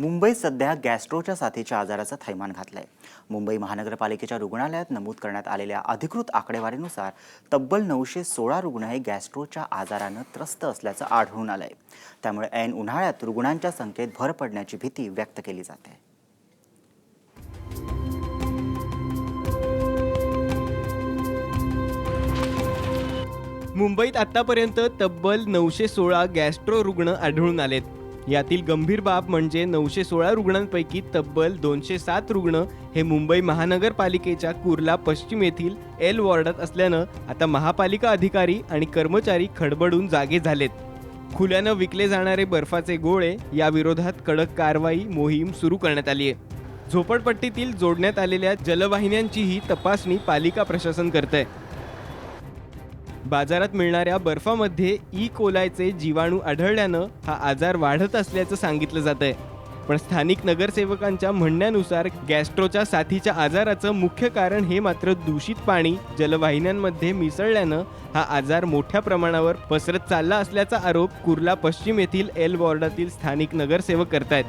मुंबईत सध्या गॅस्ट्रोच्या साथीच्या आजाराचं थैमान घातलंय. मुंबई महानगरपालिकेच्या रुग्णालयात नमूद करण्यात आलेल्या अधिकृत आकडेवारीनुसार तब्बल नऊशे सोळा रुग्ण हे गॅस्ट्रोच्या आजारानं त्रस्त असल्याचं आढळून आलंय. त्यामुळे ऐन उन्हाळ्यात रुग्णांच्या संख्येत भर पडण्याची भीती व्यक्त केली जाते. मुंबईत आतापर्यंत तब्बल नऊशे सोळा गॅस्ट्रो रुग्ण आढळून आलेत. यातील गंभीर बाब म्हणजे नऊशे सोळा रुग्णांपैकी तब्बल दोनशे सात रुग्ण हे मुंबई महानगरपालिकेच्या कुर्ला पश्चिम येथील एल वॉर्डात असल्यानं आता महापालिका अधिकारी आणि कर्मचारी खडबडून जागे झालेत. खुल्यानं विकले जाणारे बर्फाचे गोळे या विरोधात कडक कारवाई मोहीम सुरू करण्यात आली आहे. झोपडपट्टीतील जोडण्यात आलेल्या जलवाहिन्यांचीही तपासणी पालिका प्रशासन करतंय. बाजारात मिळणाऱ्या बर्फामध्ये ई कोलायचे जीवाणू आढळल्यानं हा आजार वाढत असल्याचं सांगितलं जात आहे पण स्थानिक नगरसेवकांच्या म्हणण्यानुसार गॅस्ट्रोच्या साथीच्या आजाराचं मुख्य कारण हे मात्र दूषित पाणी जलवाहिन्यांमध्ये मिसळल्यानं हा आजार मोठ्या प्रमाणावर पसरत चालला असल्याचा आरोप कुर्ला पश्चिम येथील एल वॉर्डातील स्थानिक नगरसेवक करतायत.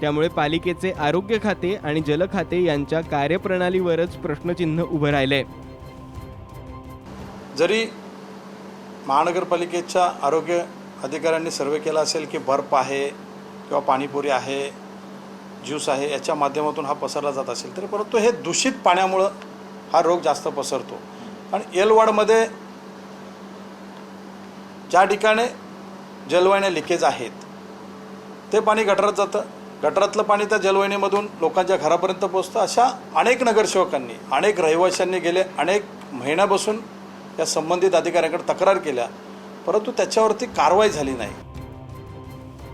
त्यामुळे पालिकेचे आरोग्य खाते आणि जल खाते यांच्या कार्यप्रणालीवरच प्रश्नचिन्ह उभं राहिलंय. जरी महानगरपालिकेच्या आरोग्य अधिकाऱ्यांनी सर्वे केला असेल की बर्फ आहे किंवा पाणीपुरी आहे ज्यूस आहे याच्या माध्यमातून हा पसरला जात असेल तरी परंतु हे दूषित पाण्यामुळं हा रोग जास्त पसरतो. आणि येलवाडमध्ये ज्या ठिकाणी जलवाहिन्या लिकेज आहेत ते पाणी गटारात जातं. गटारातलं पाणी त्या जलवाहिनीमधून लोकांच्या घरापर्यंत पोचतं अशा अनेक नगरसेवकांनी अनेक रहिवाशांनी गेले अनेक महिन्यापासून या संबंधित अधिकाऱ्यांकडे तक्रार केल्या परंतु त्याच्यावरती कारवाई झाली नाही.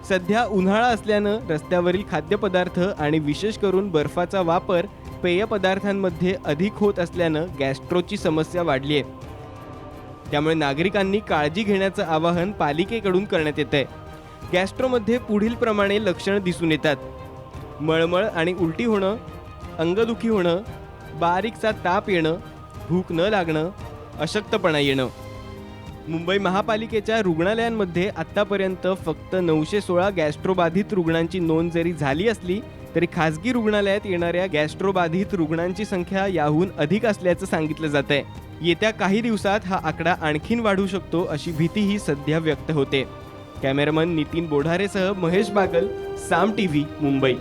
सध्या उन्हाळा असल्यानं रस्त्यावरील खाद्यपदार्थ आणि विशेष करून बर्फाचा वापर पेय पदार्थांमध्ये अधिक होत असल्यानं गॅस्ट्रोची समस्या वाढली आहे. त्यामुळे नागरिकांनी काळजी घेण्याचं आवाहन पालिकेकडून करण्यात येत आहे गॅस्ट्रोमध्ये पुढील प्रमाणे लक्षणं दिसून येतात. मळमळ आणि उलटी होणं अंगदुखी होणं बारीकचा ताप येणं भूक न लागणं अशक्तपणा येणं. मुंबई महापालिकेच्या रुग्णालयांमध्ये आत्तापर्यंत फक्त नऊशे सोळा गॅस्ट्रोबाधित रुग्णांची नोंद जरी झाली असली तरी खासगी रुग्णालयात येणाऱ्या गॅस्ट्रोबाधित रुग्णांची संख्या याहून अधिक असल्याचं सांगितलं जात आहे येत्या काही दिवसात हा आकडा आणखीन वाढू शकतो अशी भीतीही सध्या व्यक्त होते. कॅमेरामन नितीन बोढारेसह महेश बागल साम टी व्ही मुंबई.